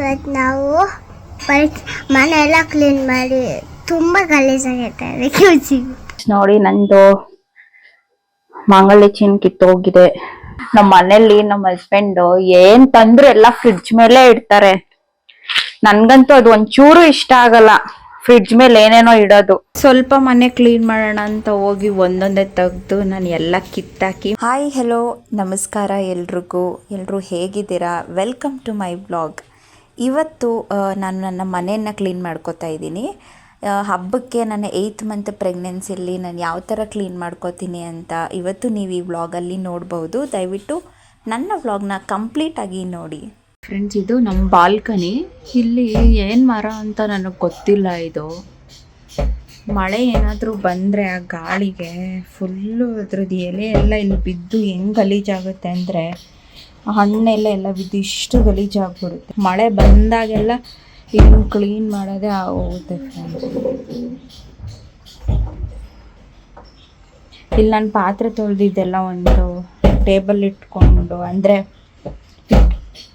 ಇವತ್ತು ನಾವು ಬರೀ ಮನೆ ಎಲ್ಲ ಕ್ಲೀನ್ ಮಾಡಿ ತುಂಬ ಗಲೀಜಾಗೈತೆ ಅದಕ್ಕೆ ನೋಡಿ ನಂದು ಮಾಂಗಲ್ಯ ಚೀನ್ ಕಿತ್ತೋಗಿದೆ. ನಮ್ಮ ಮನೇಲಿ ನಮ್ಮ ಹಸ್ಬೆಂಡ್ ಏನ್ ತಂದ್ರು ಎಲ್ಲ ಫ್ರಿಡ್ಜ್ ಮೇಲೆ ಇಡ್ತಾರೆ. ನನ್ಗಂತೂ ಅದು ಒಂಚೂರು ಇಷ್ಟ ಆಗಲ್ಲ. ಫ್ರಿಡ್ಜ್ ಮೇಲೆ ಏನೇನೋ ಇಡೋದು. ಸ್ವಲ್ಪ ಮನೆ ಕ್ಲೀನ್ ಮಾಡೋಣ ಅಂತ ಹೋಗಿ ಒಂದೊಂದೇ ತೆಗ್ದು ನಾನು ಎಲ್ಲ ಕಿತ್ತಾಕಿ. ಹಾಯ್ ಹೆಲೋ ನಮಸ್ಕಾರ ಎಲ್ರಿಗೂ. ಎಲ್ಲರೂ ಹೇಗಿದ್ದೀರಾ? ವೆಲ್ಕಮ್ ಟು ಮೈ ಬ್ಲಾಗ್ ಇವತ್ತು ನಾನು ನನ್ನ ಮನೆಯನ್ನು ಕ್ಲೀನ್ ಮಾಡ್ಕೋತಾ ಇದ್ದೀನಿ. ಹಬ್ಬಕ್ಕೆ ನನ್ನ ಏಯ್ತ್ ಮಂತ್ ಪ್ರೆಗ್ನೆನ್ಸಿಯಲ್ಲಿ ನಾನು ಯಾವ ಥರ ಕ್ಲೀನ್ ಮಾಡ್ಕೋತೀನಿ ಅಂತ ಇವತ್ತು ನೀವು ಈ ವ್ಲಾಗಲ್ಲಿ ನೋಡ್ಬೋದು. ದಯವಿಟ್ಟು ನನ್ನ ವ್ಲಾಗ್ನ ಕಂಪ್ಲೀಟಾಗಿ ನೋಡಿ. ಫ್ರೆಂಡ್ಸ್ ಇದು ನಮ್ಮ ಬಾಲ್ಕನಿ ಇಲ್ಲಿ ಏನು ಮರ ಅಂತ ನನಗೆ ಗೊತ್ತಿಲ್ಲ ಇದು. ಮಳೆ ಏನಾದರೂ ಬಂದರೆ ಆ ಗಾಳಿಗೆ ಫುಲ್ಲು ಅದ್ರದ್ದು ಎಲೆ ಎಲ್ಲ ಇಲ್ಲಿ ಬಿದ್ದು ಹೆಂಗ್ ಗಲೀಜಾಗುತ್ತೆ ಅಂದರೆ ಹಣ್ಣೆಲ್ಲ ಎಲ್ಲ ಬಿದ್ದಿಷ್ಟು ಗಲೀಜಾಗ್ಬಿಡುತ್ತೆ. ಮಳೆ ಬಂದಾಗೆಲ್ಲ ಇದನ್ನು ಕ್ಲೀನ್ ಮಾಡೋದೇ ಆಗೋಗುತ್ತೆ ಫ್ರೆಂಡ್ಸ್ ಇಲ್ಲಿ ನಾನು ಪಾತ್ರೆ ತೊಳೆದಿದ್ದೆಲ್ಲ ಒಂದು ಟೇಬಲ್ ಇಟ್ಕೊಂಡು, ಅಂದರೆ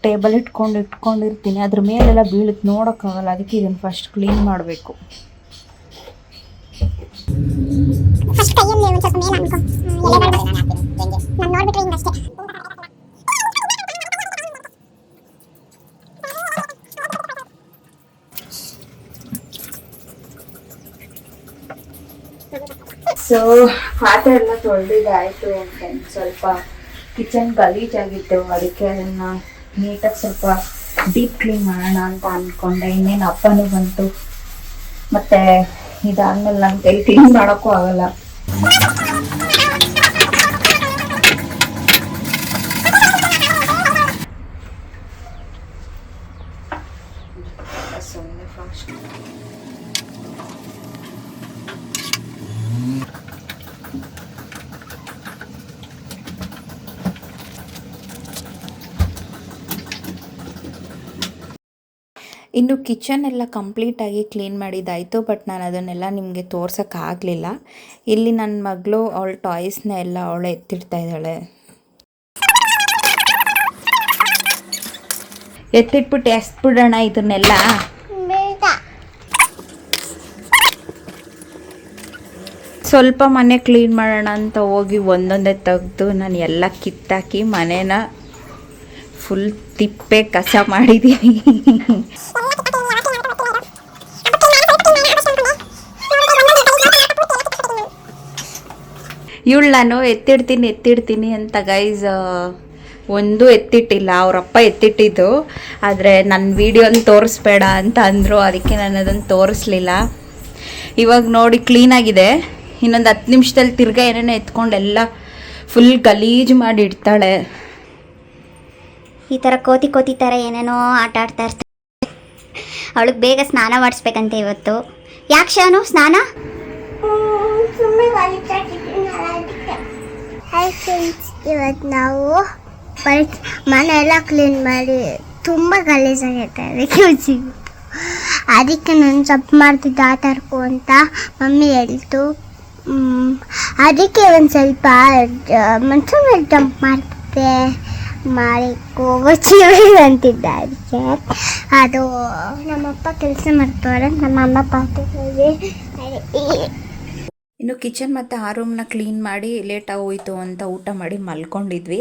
ಟೇಬಲ್ ಇಟ್ಕೊಂಡು, ಇಟ್ಕೊಂಡಿರ್ತೀನಿ. ಅದ್ರ ಮೇಲೆಲ್ಲ ಬೀಳುತ್ತೆ, ನೋಡೋಕ್ಕಾಗಲ್ಲ. ಅದಕ್ಕೆ ಇದನ್ನು ಫಸ್ಟ್ ಕ್ಲೀನ್ ಮಾಡಬೇಕು. ಫಸ್ಟ್ ಕೈಯಲ್ಲಿ ಒಂದು ಸ್ವಲ್ಪ ಮೇಲೆ ಅನ್ಕೊ ನಾನು ನೋಡ್ಬಿಟ್ರೆ ಹಿಂಗಷ್ಟೇ. ಸೊ ಪಾತ್ರೆ ಎಲ್ಲ ತೊಳೆದಿದ್ದಾಯ್ತು ಅಂತ ಸ್ವಲ್ಪ ಕಿಚನ್ ಗಲೀಜಾಗಿತ್ತು ಅದಕ್ಕೆ ಅದನ್ನ ನೀಟಾಗಿ ಸ್ವಲ್ಪ ಡೀಪ್ ಕ್ಲೀನ್ ಮಾಡೋಣ ಅಂತ ಅಂದ್ಕೊಂಡೆ ಇನ್ನೇನು ಅಪ್ಪನೂ ಬಂತು. ಮತ್ತೆ ಇದಾದ್ಮೇಲೆ ನನ್ನ ಕೈ ಕ್ಲೀನ್ ಮಾಡೋಕ್ಕೂ ಆಗಲ್ಲ. ಇನ್ನು ಕಿಚನ್ ಎಲ್ಲ ಕಂಪ್ಲೀಟಾಗಿ ಕ್ಲೀನ್ ಮಾಡಿದ್ದಾಯಿತು ಬಟ್ ನಾನು ಅದನ್ನೆಲ್ಲ ನಿಮಗೆ ತೋರ್ಸೋಕ್ಕಾಗಲಿಲ್ಲ ಇಲ್ಲಿ ನನ್ನ ಮಗಳು ಅವಳ ಟಾಯ್ಸ್ನ ಎಲ್ಲ ಅವಳೆ ಎತ್ತಿಡ್ತಾ ಇದ್ದಾಳೆ. ಎತ್ತಿಟ್ಬಿಟ್ಟು ಎಸ್ಬಿಡೋಣ ಇದನ್ನೆಲ್ಲ ಸ್ವಲ್ಪ ಮನೆ ಕ್ಲೀನ್ ಮಾಡೋಣ ಅಂತ ಹೋಗಿ ಒಂದೊಂದೇ ತೆಗೆದು ನಾನು ಎಲ್ಲ ಕಿತ್ತಾಕಿ ಮನೇನ ಫುಲ್ ತಿಪ್ಪೆ ಕಸ ಮಾಡಿದ್ದೀನಿ. ಇವಳು ನಾನು ಎತ್ತಿಡ್ತೀನಿ ಎತ್ತಿಡ್ತೀನಿ ಅಂತ ಗೈಸ್ ಒಂದು ಎತ್ತಿಟ್ಟಿಲ್ಲ ಅವರಪ್ಪ ಎತ್ತಿಟ್ಟಿದ್ದು. ಆದರೆ ನನ್ನ ವೀಡಿಯೋನ ತೋರಿಸ್ಬೇಡ ಅಂತ ಅಂದರು ಅದಕ್ಕೆ ನಾನು ಅದನ್ನು ತೋರಿಸ್ಲಿಲ್ಲ. ಇವಾಗ ನೋಡಿ ಕ್ಲೀನಾಗಿದೆ ಇನ್ನೊಂದು ಹತ್ತು ನಿಮಿಷದಲ್ಲಿ ತಿರ್ಗಾ ಏನೇನೋ ಎತ್ಕೊಂಡು ಎಲ್ಲ ಫುಲ್ ಗಲೀಜು ಮಾಡಿ ಇಡ್ತಾಳೆ. ಈ ಥರ ಕೋತಿ ಕೋತಿ ಥರ ಏನೇನೋ ಆಟ ಆಡ್ತಾ ಇರ್ತಾರೆ ಅವಳಿಗೆ ಬೇಗ ಸ್ನಾನ ಮಾಡಿಸ್ಬೇಕಂತೆ ಇವತ್ತು. ಯಾಕೆ ಶಾನು ಸ್ನಾನ? ಹಾಯ್ ಫ್ರೆಂಡ್ಸ್ ಇವತ್ತು ನಾವು ಬೈಕ್ ಮನೆ ಎಲ್ಲ ಕ್ಲೀನ್ ಮಾಡಿ ತುಂಬ ಗಲೀಜಾಗೈತೆ ಅದಕ್ಕೆ ಉಜ್ಜಿಗೆ ಅದಕ್ಕೆ ನಾನು ಸಪ್ ಮಾಡ್ತಿದ್ದೆ, ಆ ಆಡ್ಕೊ ಅಂತ ಮಮ್ಮಿ ಹೇಳ್ತು. ಅದಕ್ಕೆ ಒಂದು ಸ್ವಲ್ಪ ಮನ್ಸು ಮೇಲೆ ಜಂಪ್ ಮಾಡ್ತಿದ್ದೆ. ಮಾಡಿ ಕೋಚಿ ಅಂತಿದ್ದೆ ಅದಕ್ಕೆ. ಅದು ನಮ್ಮಪ್ಪ ಕೆಲಸ ಮಾಡ್ತಾರೆ ನಮ್ಮ ಅಮ್ಮ ಪಾತ್ರೆ ಇನ್ನು ಕಿಚನ್ ಮತ್ತು ಆ ರೂಮ್ನ ಕ್ಲೀನ್ ಮಾಡಿ ಲೇಟಾಗಿ ಹೋಯ್ತು ಅಂತ ಊಟ ಮಾಡಿ ಮಲ್ಕೊಂಡಿದ್ವಿ.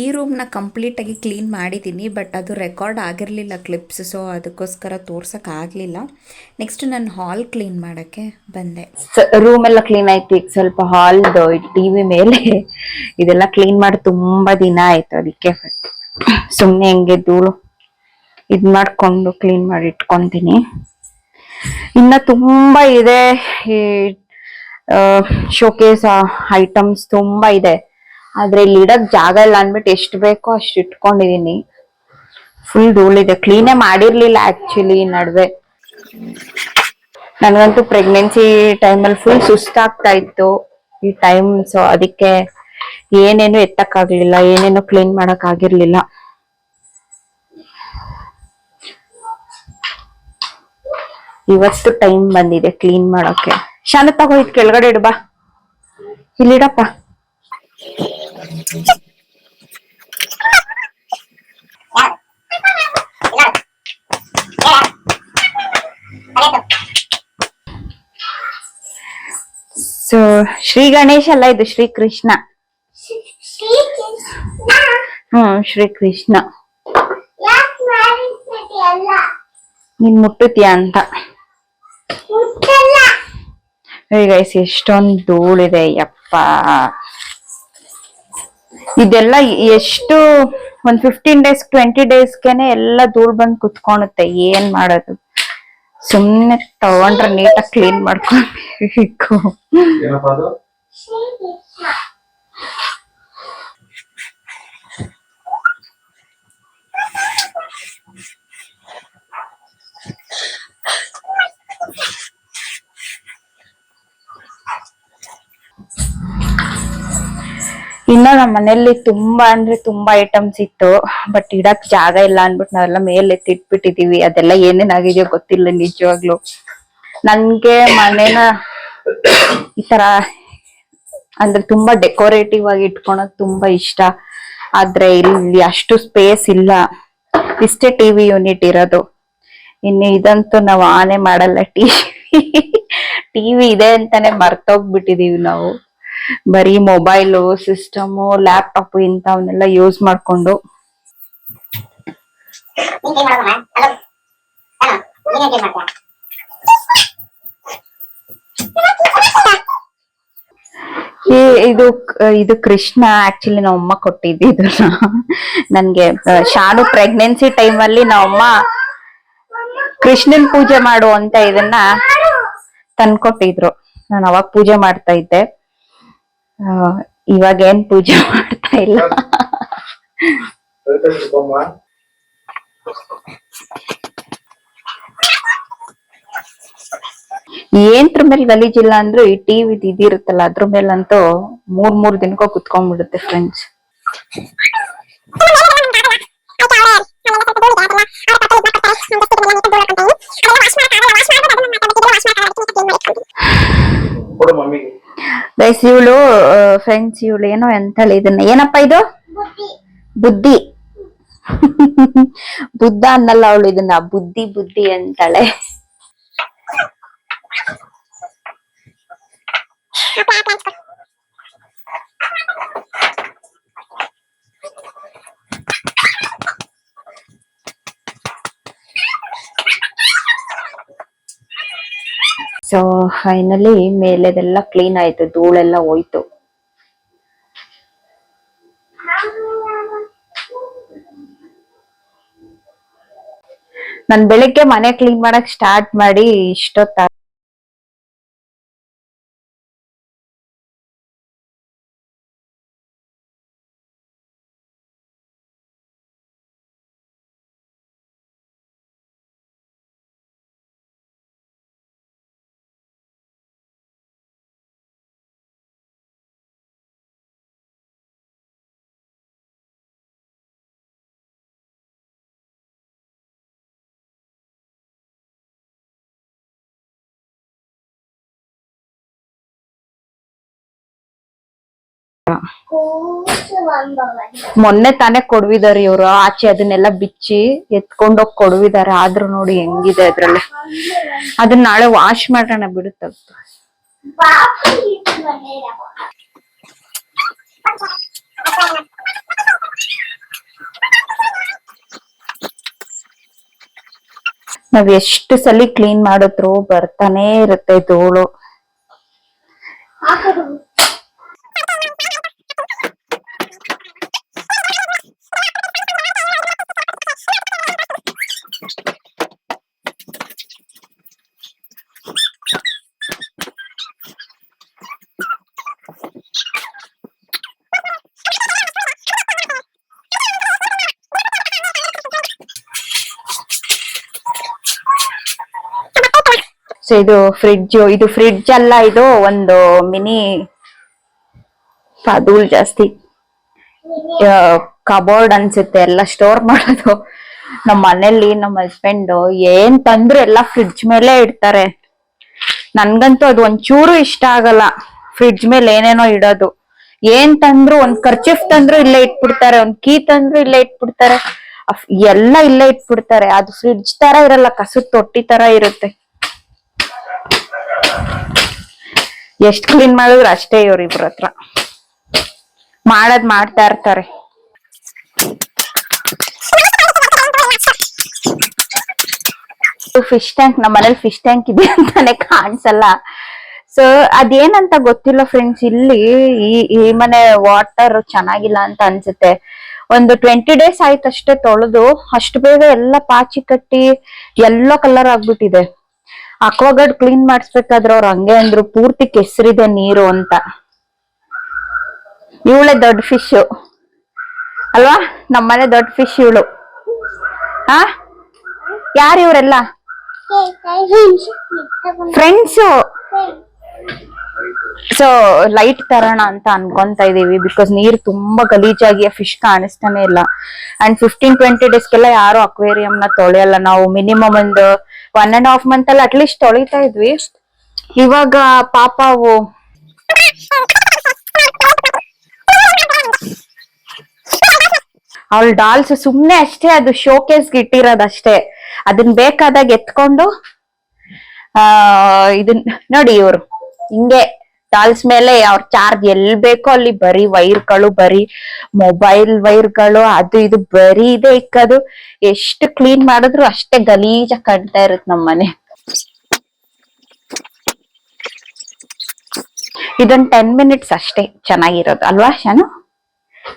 ಈ ರೂಮ್ನ ಕಂಪ್ಲೀಟಾಗಿ ಕ್ಲೀನ್ ಮಾಡಿದ್ದೀನಿ ಬಟ್ ಅದು ರೆಕಾರ್ಡ್ ಆಗಿರಲಿಲ್ಲ ಕ್ಲಿಪ್ಸ್ ಸೊ ಅದಕ್ಕೋಸ್ಕರ ತೋರ್ಸೋಕ್ಕಾಗಲಿಲ್ಲ ನೆಕ್ಸ್ಟ್ ನಾನು ಹಾಲ್ ಕ್ಲೀನ್ ಮಾಡೋಕ್ಕೆ ಬಂದೆ. ರೂಮ್ ಎಲ್ಲ ಕ್ಲೀನ್ ಆಯ್ತು, ಈಗ ಸ್ವಲ್ಪ ಹಾಲ್ದು ಟಿವಿ ಮೇಲೆ ಇದೆಲ್ಲ ಕ್ಲೀನ್ ಮಾಡಿ ತುಂಬ ದಿನ ಆಯ್ತು ಅದಕ್ಕೆ. ಸುಮ್ಮನೆ ಹೆಂಗೆ ಧೂಳು ಇದು ಮಾಡಿಕೊಂಡು ಕ್ಲೀನ್ ಮಾಡಿ ಇಟ್ಕೊತೀನಿ. ಇನ್ನ ತುಂಬಾ ಇದೆ ಶೋಕೇಸ್ ಐಟಮ್ಸ್ ತುಂಬಾ ಇದೆ. ಆದ್ರೆ ಇಲ್ಲಿ ಇಡಕ್ ಜಾಗ ಇಲ್ಲ ಅಂದ್ಬಿಟ್ಟು ಎಷ್ಟು ಬೇಕೋ ಅಷ್ಟು ಇಟ್ಕೊಂಡಿದೀನಿ. ಫುಲ್ ಧೂಳಿದೆ ಕ್ಲೀನೇ ಮಾಡಿರ್ಲಿಲ್ಲ ಆಕ್ಚುಲಿ ನಡುವೆ. ನನಗಂತೂ ಪ್ರೆಗ್ನೆನ್ಸಿ ಟೈಮಲ್ಲಿ ಫುಲ್ ಸುಸ್ತಾಗ್ತಾ ಇತ್ತು. ಈ ಟೈಮ್ ಸೊ ಅದಕ್ಕೆ ಏನೇನು ಎತ್ತಕ್ಕಾಗ್ಲಿಲ್ಲ, ಏನೇನು ಕ್ಲೀನ್ ಮಾಡಕ್ ಆಗಿರ್ಲಿಲ್ಲ ಇವತ್ತು ಟೈಮ್ ಬಂದಿದೆ ಕ್ಲೀನ್ ಮಾಡಕ್ಕೆ. ಶಾನೆ ತಗೋಯ್ತು ಕೆಳಗಡೆ ಇಡು ಬಾ. ಇಲ್ಲಿಡಪ್ಪ. ಸೊ ಶ್ರೀ ಗಣೇಶ ಅಲ್ಲ ಇದು ಶ್ರೀ ಕೃಷ್ಣ. ಹ್ಮ್ ಶ್ರೀ ಕೃಷ್ಣ. ನೀನ್ ಮುಟ್ಟುತ್ತೀಯ ಅಂತ. ಗೈಸ್ ಎಷ್ಟೊಂದು ಧೂಳಿದೆ ಯಪ್ಪ. ಇದೆಲ್ಲ ಎಷ್ಟು ಒಂದ್ ಫಿಫ್ಟೀನ್ ಡೇಸ್ ಟ್ವೆಂಟಿ ಡೇಸ್ಗೆನೆ ಎಲ್ಲ ಧೂಳ್ ಬಂದ್ ಕುತ್ಕೊಳುತ್ತೆ ಏನ್ ಮಾಡೋದು? ಸುಮ್ನೆ ತಗೊಂಡ್ರೆ ನೀಟಾಗಿ ಕ್ಲೀನ್ ಮಾಡ್ಕೊಬೇಕು. ಇನ್ನ ನಮ್ಮ ಮನೆಯಲ್ಲಿ ತುಂಬಾ ಅಂದ್ರೆ ತುಂಬಾ ಐಟಮ್ಸ್ ಇತ್ತು ಬಟ್ ಇಡಕ್ ಜಾಗ ಇಲ್ಲ ಅನ್ಬಿಟ್ಟು ನಾವೆಲ್ಲ ಮೇಲೆ ಎತ್ತಿಟ್ಬಿಟ್ಟಿದೀವಿ. ಅದೆಲ್ಲ ಏನೇನಾಗಿದೆಯೋ ಗೊತ್ತಿಲ್ಲ ನಿಜವಾಗ್ಲು. ನನ್ಗೆ ಮನೇನ ಈ ತರ ಅಂದ್ರೆ ತುಂಬಾ ಡೆಕೋರೇಟಿವ್ ಆಗಿ ಇಟ್ಕೊಳಕ್ ತುಂಬಾ ಇಷ್ಟ. ಆದ್ರೆ ಇಲ್ಲಿ ಅಷ್ಟು ಸ್ಪೇಸ್ ಇಲ್ಲ. ಇಷ್ಟೇ ಟಿವಿ ಯೂನಿಟ್ ಇರೋದು. ಇನ್ನು ಇದಂತೂ ನಾವು ಆನೆ ಮಾಡಲ್ಲ ಟಿವಿ ಟಿವಿ ಇದೆ ಅಂತಾನೆ ಮರ್ತೋಗ್ಬಿಟ್ಟಿದೀವಿ ನಾವು. ಬರೀ ಮೊಬೈಲು ಸಿಸ್ಟಮು ಲ್ಯಾಪ್ಟಾಪ್ ಇಂಥವನ್ನೆಲ್ಲ ಯೂಸ್ ಮಾಡ್ಕೊಂಡು. ಇದು ಇದು ಕೃಷ್ಣ ಆಕ್ಚುಲಿ ನಮ್ಮಮ್ಮ ಕೊಟ್ಟಿದ್ದು ನನ್ಗೆ ಶಾನು ಪ್ರೆಗ್ನೆನ್ಸಿ ಟೈಮ್ ಅಲ್ಲಿ ನಮ್ಮಮ್ಮ ಕೃಷ್ಣನ್ ಪೂಜೆ ಮಾಡು ಅಂತ ಇದನ್ನ ತಂದ್ಕೊಟ್ಟಿದ್ರು. ನಾನು ಅವಾಗ ಪೂಜೆ ಮಾಡ್ತಾ ಇದ್ದೆ. ಇವಾಗ ಏನ್ ಪೂಜೆ ಮಾಡ್ತಾ ಇಲ್ಲ. ಏನ್ರ ಮೇಲೆ ಗಲೀಜಿಲ್ಲ ಅಂದ್ರೆ ಈ ಟಿವಿ ಇದಿರುತ್ತಲ್ಲ ಅದ್ರ ಮೇಲಂತೂ ಮೂರ್ ಮೂರ್ ದಿನಕ್ಕೂ ಕುತ್ಕೊಂಡ್ಬಿಡುತ್ತೆ ಫ್ರೆಂಡ್ಸ್ ಗೈಸ್ ಇವಳು ಫ್ರೆಂಡ್ಸ್ ಇವಳು ಏನೋ ಅಂತಾಳೆ ಇದನ್ನ ಏನಪ್ಪ ಇದು ಬುದ್ಧಿ ಬುದ್ಧ ಅನ್ನಲ್ಲ ಅವಳು ಇದನ್ನ ಬುದ್ಧಿ ಬುದ್ಧಿ ಅಂತಾಳೆ ಸೊ ಫೈನಲಿ ಮೇಲೆದೆಲ್ಲ ಕ್ಲೀನ್ ಆಯ್ತು, ಧೂಳೆಲ್ಲ ಹೋಯ್ತು. ನಾನು ಬೆಳಿಗ್ಗೆ ಮನೆ ಕ್ಲೀನ್ ಮಾಡಕ್ ಸ್ಟಾರ್ಟ್ ಮಾಡಿ ಇಷ್ಟೊತ್ತ ಮೊನ್ನೆ ತಾನೇ ಕೊಡ್ವಿದಾರೆ ಇವ್ರು. ಆಚೆ ಅದನ್ನೆಲ್ಲ ಬಿಚ್ಚಿ ಎತ್ಕೊಂಡೋಗ್ ಕೊಡ್ವಿದಾರೆ. ಆದ್ರೂ ನೋಡಿ ಹೆಂಗಿದೆ ಅದ್ರಲ್ಲಿ. ಅದನ್ನ ನಾಳೆ ವಾಶ್ ಮಾಡೋಣ ಬಿಡುತ್ತ ನಾವ್ ಎಷ್ಟು ಸಲಿ ಕ್ಲೀನ್ ಮಾಡಿದ್ರು ಬರ್ತಾನೆ ಇರುತ್ತೆ ಧೂಳು. ಸೊ ಇದು ಫ್ರಿಡ್ಜ್ ಇದು ಫ್ರಿಡ್ಜ್ ಅಲ್ಲ, ಇದು ಒಂದು ಮಿನಿ ಫಾದೂಲ್ ಜಾಸ್ತಿ. ಕಬೋರ್ಡ್ ಅನ್ಸುತ್ತೆ, ಎಲ್ಲ ಸ್ಟೋರ್ ಮಾಡೋದು. ನಮ್ಮ ಮನೇಲಿ ನಮ್ಮ ಹಸ್ಬೆಂಡ್ ಏನ್ ತಂದ್ರು ಎಲ್ಲ ಫ್ರಿಡ್ಜ್ ಮೇಲೆ ಇಡ್ತಾರೆ. ನನ್ಗಂತೂ ಅದು ಒಂಚೂರು ಇಷ್ಟ ಆಗಲ್ಲ. ಫ್ರಿಡ್ಜ್ ಮೇಲೆ ಏನೇನೋ ಇಡೋದು. ಏನ್ ತಂದ್ರು, ಒಂದ್ ಖರ್ಚಿಫ್ ತಂದ್ರು ಇಲ್ಲೇ ಇಟ್ಬಿಡ್ತಾರೆ, ಒಂದ್ ಕೀ ತಂದ್ರು ಇಲ್ಲೇ ಇಟ್ಬಿಡ್ತಾರೆ. ಎಲ್ಲ ಇಲ್ಲೇ ಇಟ್ಬಿಡ್ತಾರೆ. ಅದು ಫ್ರಿಡ್ಜ್ ತರ ಇರಲ್ಲ, ಕಸದ ತೊಟ್ಟಿ ತರ ಇರುತ್ತೆ. ಎಷ್ಟ್ ಕ್ಲೀನ್ ಮಾಡಿದ್ರು ಅಷ್ಟೇ ಇವ್ರಿಬ್ರ ಹತ್ರ. ಮಾಡದ್ ಮಾಡ್ತಾ ಇರ್ತಾರೆ. ಫಿಶ್ ಟ್ಯಾಂಕ್ ನಮ್ಮ ಮನೇಲಿ ಫಿಶ್ ಟ್ಯಾಂಕ್ ಇದೆ ಅಂತಾನೆ ಕಾಣಿಸಲ್ಲ. ಸೊ ಅದೇನಂತ ಗೊತ್ತಿಲ್ಲ ಫ್ರೆಂಡ್ಸ್ ಇಲ್ಲಿ ಈ ಈ ಮನೆ ವಾಟರ್ ಚೆನ್ನಾಗಿಲ್ಲ ಅಂತ ಅನ್ಸುತ್ತೆ. ಒಂದು ಟ್ವೆಂಟಿ ಡೇಸ್ ಆಯ್ತು ಅಷ್ಟೇ ತೊಳೆದು ಅಷ್ಟು ಬೇಗ ಎಲ್ಲ ಪಾಚಿ ಕಟ್ಟಿ ಎಲ್ಲೋ ಕಲರ್ ಆಗ್ಬಿಟ್ಟಿದೆ. ಅಕ್ವಾಗಾರ್ಡ್ ಕ್ಲೀನ್ ಮಾಡಿಸ್ಬೇಕಾದ್ರೆ ಅವ್ರು ಹಂಗೆ ಅಂದ್ರು, ಪೂರ್ತಿ ಕೆಸರಿದೆ ನೀರು ಅಂತ. ಇವಳೆ ದೊಡ್ಡ ಫಿಶ್ ಅಲ್ವಾ? ನಮ್ಮನೆ ದೊಡ್ಡ ಫಿಶ್ ಇವಳು. ಹಾ? ಯಾರು ಇವರೆಲ್ಲ? ಫ್ರೆಂಡ್ಸು ಸೊ ಲೈಟ್ ತರೋಣ ಅಂತ ಅನ್ಕೊಂತ ಇದೀವಿ ಬಿಕಾಸ್ ನೀರ್ ತುಂಬಾ ಗಲೀಜಾಗಿ ಫಿಶ್ ಕಾಣಿಸ್ತಾನೆ ಇಲ್ಲ. ಅಂಡ್ ಫಿಫ್ಟೀನ್ ಟ್ವೆಂಟಿ ಡೇಸ್ಗೆಲ್ಲ ಯಾರು ಅಕ್ವೇರಿಯಂ ನ ತೊಳೆಯಲ್ಲ. ನಾವು ಮಿನಿಮಮ್ ಒಂದು ಒನ್ ಅಂಡ್ ಹಾಫ್ ಮಂತ್ ಅಲ್ಲಿ ಅಟ್ಲೀಸ್ಟ್ ತೊಳಿತಾ ಇದ್ವಿ. ಇವಾಗ ಪಾಪ ಅವು ಅವಳ ಡಾಲ್ಸ್ ಸುಮ್ನೆ ಅಷ್ಟೇ, ಅದು ಶೋಕೇಸ್ಗೆ ಇಟ್ಟಿರೋದಷ್ಟೇ. ಅದನ್ ಬೇಕಾದಾಗ ಎತ್ಕೊಂಡು, ಆ, ಇದನ್ ನೋಡಿ ಇವ್ರು, ಹಿಂಗೆ. ಡಾಲ್ಸ್ ಮೇಲೆ ಅವ್ರ ಚಾರ್ಜ್ ಎಲ್ ಬೇಕೋ ಅಲ್ಲಿ ಬರೀ ವೈರ್ಗಳು ಬರೀ ಮೊಬೈಲ್ ವೈರ್ಗಳು ಅದು ಇದು ಬರೀ ಇದೆ ಇಕ್ಕದು. ಎಷ್ಟು ಕ್ಲೀನ್ ಮಾಡಿದ್ರು ಅಷ್ಟೇ ಗಲೀಜಾಗಿ ಕಾಣ್ತಾ ಇರುತ್ತೆ ನಮ್ಮನೆ ಇದೊಂದ್ ಟೆನ್ ಮಿನಿಟ್ಸ್ ಅಷ್ಟೇ ಚೆನ್ನಾಗಿರೋದು. ಅಲ್ವಾ ಶಾನು?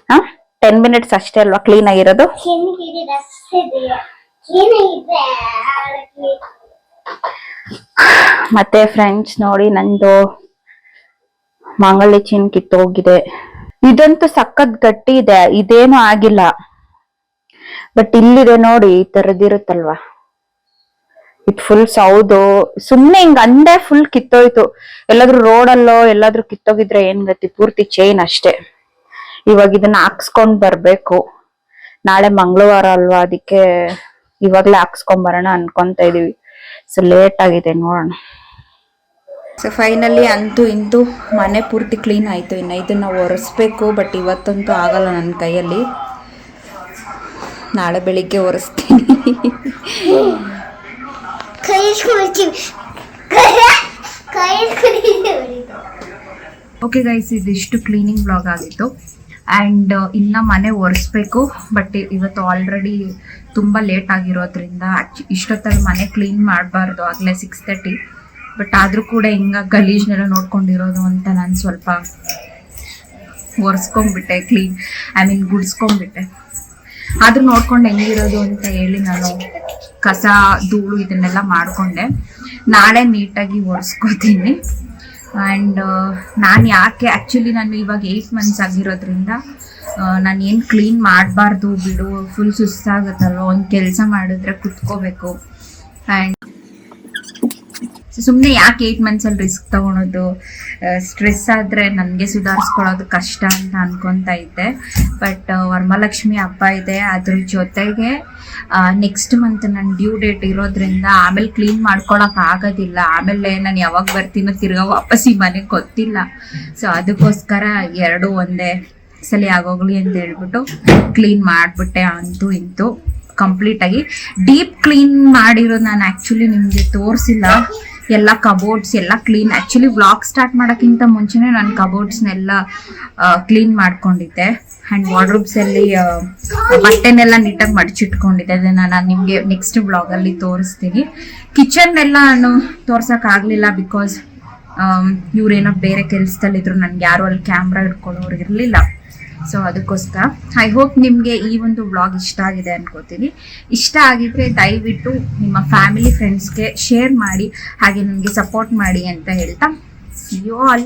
ಹಾ? ಟೆನ್ ಮಿನಿಟ್ಸ್ ಅಷ್ಟೇ ಅಲ್ವಾ ಕ್ಲೀನ್ ಆಗಿರೋದು? ಮತ್ತೆ ಫ್ರೆಂಡ್ಸ್ ನೋಡಿ ನಂದು ಮಾಂಗಲ್ಯ ಚೀನ್ ಕಿತ್ತೋಗಿದೆ. ಇದಂತೂ ಸಖತ್ ಗಟ್ಟಿ ಇದೆ, ಇದೇನು ಆಗಿಲ್ಲ. ಬಟ್ ಇಲ್ಲಿದೆ ನೋಡಿ, ಈ ತರದಿರುತ್ತಲ್ವಾ ಇದು ಫುಲ್ ಸೌದು. ಸುಮ್ನೆ ಹಿಂಗ ಅಂದೆ ಫುಲ್ ಕಿತ್ತೋಯ್ತು. ಎಲ್ಲಾದ್ರೂ ರೋಡಲ್ಲೋ ಎಲ್ಲಾದ್ರೂ ಕಿತ್ತೋಗಿದ್ರೆ ಏನ್ ಗತಿ? ಪೂರ್ತಿ ಚೈನ್ ಅಷ್ಟೇ. ಇವಾಗ ಇದನ್ನ ಹಾಕ್ಸ್ಕೊಂಡ್ ಬರ್ಬೇಕು. ನಾಳೆ ಮಂಗಳವಾರ ಅಲ್ವಾ? ಅದಕ್ಕೆ ಇವಾಗ್ಲೇ ಹಾಕ್ಸ್ಕೊಂಡ್ ಬರೋಣ ಅನ್ಕೊಂತ ಇದೀವಿ. ಸೊ ಲೇಟ್ ಆಗಿದೆ ನೋಡೋಣ. ಸೊ ಫೈನಲಿ ಅಂತೂ ಇಂತೂ ಮನೆ ಪೂರ್ತಿ ಕ್ಲೀನ್ ಆಯಿತು. ಇನ್ನು ಇದನ್ನು ಒರೆಸ್ಬೇಕು ಬಟ್ ಇವತ್ತಂತೂ ಆಗಲ್ಲ ನನ್ನ ಕೈಯಲ್ಲಿ. ನಾಳೆ ಬೆಳಿಗ್ಗೆ ಒರೆಸ್ತೀನಿ. ಓಕೆ ಗೈಸ್ ಇದಿಷ್ಟು ಕ್ಲೀನಿಂಗ್ ಬ್ಲಾಗ್ ಆಗಿತ್ತು. ಆ್ಯಂಡ್ ಇನ್ನು ಮನೆ ಒರೆಸ್ಬೇಕು ಬಟ್ ಇವತ್ತು ಆಲ್ರೆಡಿ ತುಂಬ ಲೇಟ್ ಆಗಿರೋದ್ರಿಂದ ಇಷ್ಟೊತ್ತಲ್ಲಿ ಮನೆ ಕ್ಲೀನ್ ಮಾಡಬಾರ್ದು ಆಗಲೇ ಸಿಕ್ಸ್ ತರ್ಟಿ ಬಟ್ ಆದರೂ ಕೂಡ ಹಿಂಗ ಗಲೀಜ್ನೆಲ್ಲ ನೋಡ್ಕೊಂಡಿರೋದು ಅಂತ ನಾನು ಸ್ವಲ್ಪ ಒರೆಸ್ಕೊಂಡ್ಬಿಟ್ಟೆ ಕ್ಲೀನ್ ಐ ಮೀನ್ ಗುಡ್ಸ್ಕೊಂಡ್ಬಿಟ್ಟೆ. ಆದರೂ ನೋಡ್ಕೊಂಡು ಹೆಂಗಿರೋದು ಅಂತ ಹೇಳಿ ನಾನು ಕಸ, ಧೂಳು ಇದನ್ನೆಲ್ಲ ಮಾಡಿಕೊಂಡೆ. ನಾಳೆ ನೀಟಾಗಿ ಒರೆಸ್ಕೋತೀನಿ. ಆ್ಯಂಡ್ ನಾನು ಯಾಕೆ ಆ್ಯಕ್ಚುಲಿ ನಾನು ಇವಾಗ ಏಯ್ಟ್ ಮಂತ್ಸ್ ಆಗಿರೋದ್ರಿಂದ ನಾನು ಏನು ಕ್ಲೀನ್ ಮಾಡಬಾರ್ದು ಬಿಡು ಫುಲ್ ಸುಸ್ತಾಗುತ್ತಲ್ವ, ಒಂದು ಕೆಲಸ ಮಾಡಿದ್ರೆ ಕುತ್ಕೋಬೇಕು. ಆ್ಯಂಡ್ ಸುಮ್ಮನೆ ಯಾಕೆ ಏಯ್ಟ್ ಮಂತ್ಸಲ್ಲಿ ರಿಸ್ಕ್ ತಗೊಳೋದು ಸ್ಟ್ರೆಸ್ ಆದರೆ ನನಗೆ ಸುಧಾರಿಸ್ಕೊಳ್ಳೋದು ಕಷ್ಟ ಅಂತ ಅನ್ಕೊತಾ ಇದ್ದೆ. ಬಟ್ ವರಮಹಾಲಕ್ಷ್ಮಿ ಹಬ್ಬ ಇದೆ, ಅದ್ರ ಜೊತೆಗೆ ನೆಕ್ಸ್ಟ್ ಮಂತ್ ನನ್ನ ಡ್ಯೂ ಡೇಟ್ ಇರೋದ್ರಿಂದ ಆಮೇಲೆ ಕ್ಲೀನ್ ಮಾಡ್ಕೊಳಕ್ ಆಗೋದಿಲ್ಲ. ಆಮೇಲೆ ನಾನು ಯಾವಾಗ ಬರ್ತೀನೋ ತಿರ್ಗಾ ವಾಪಸ್ ಈ ಮನೆಗೆ ಗೊತ್ತಿಲ್ಲ. ಸೊ ಅದಕ್ಕೋಸ್ಕರ ಎರಡು ಒಂದೇ ಸಲ ಆಗೋಗ್ಲಿ ಅಂತ ಹೇಳ್ಬಿಟ್ಟು ಕ್ಲೀನ್ ಮಾಡಿಬಿಟ್ಟೆ ಅಂತೂ ಇಂತೂ ಕಂಪ್ಲೀಟ್ ಆಗಿ. ಡೀಪ್ ಕ್ಲೀನ್ ಮಾಡಿರೋದು ನಾನು ಆಕ್ಚುಲಿ ನಿಮಗೆ ತೋರಿಸಿಲ್ಲ. ಎಲ್ಲ ಕಬೋರ್ಡ್ಸ್ ಎಲ್ಲ ಕ್ಲೀನ್ ಆ್ಯಕ್ಚುಲಿ ವ್ಲಾಗ್ ಸ್ಟಾರ್ಟ್ ಮಾಡೋಕ್ಕಿಂತ ಮುಂಚೆನೇ ನಾನು ಕಬೋರ್ಡ್ಸ್ನೆಲ್ಲ ಕ್ಲೀನ್ ಮಾಡ್ಕೊಂಡಿದ್ದೆ. ಆ್ಯಂಡ್ ವಾರ್ಡ್ರೂಬ್ಸಲ್ಲಿ ಬಟ್ಟೆನೆಲ್ಲ ನೀಟಾಗಿ ಮಡಚಿಟ್ಕೊಂಡಿದ್ದೆ. ಅದನ್ನು ನಾನು ನಿಮಗೆ ನೆಕ್ಸ್ಟ್ ವ್ಲಾಗಲ್ಲಿ ತೋರಿಸ್ತೀನಿ. ಕಿಚನ್ನೆಲ್ಲ ನಾನು ತೋರ್ಸೋಕ್ಕಾಗಲಿಲ್ಲ ಬಿಕಾಸ್ ಇವರೇನೋ ಬೇರೆ ಕೆಲಸದಲ್ಲಿದ್ದರು ನನಗೆ ಯಾರು ಅಲ್ಲಿ ಕ್ಯಾಮ್ರಾ ಇರಲಿಲ್ಲ. ಸೊ ಅದಕ್ಕೋಸ್ಕರ ಐ ಹೋಪ್ ನಿಮಗೆ ಈ ಒಂದು ವ್ಲಾಗ್ ಇಷ್ಟ ಆಗಿದೆ ಅನ್ಕೋತೀನಿ. ಇಷ್ಟ ಆಗಿದ್ರೆ ದಯವಿಟ್ಟು ನಿಮ್ಮ ಫ್ಯಾಮಿಲಿ ಫ್ರೆಂಡ್ಸ್ಗೆ ಶೇರ್ ಮಾಡಿ, ಹಾಗೆ ನನಗೆ ಸಪೋರ್ಟ್ ಮಾಡಿ ಅಂತ ಹೇಳ್ತಾ ಯು ಆಲ್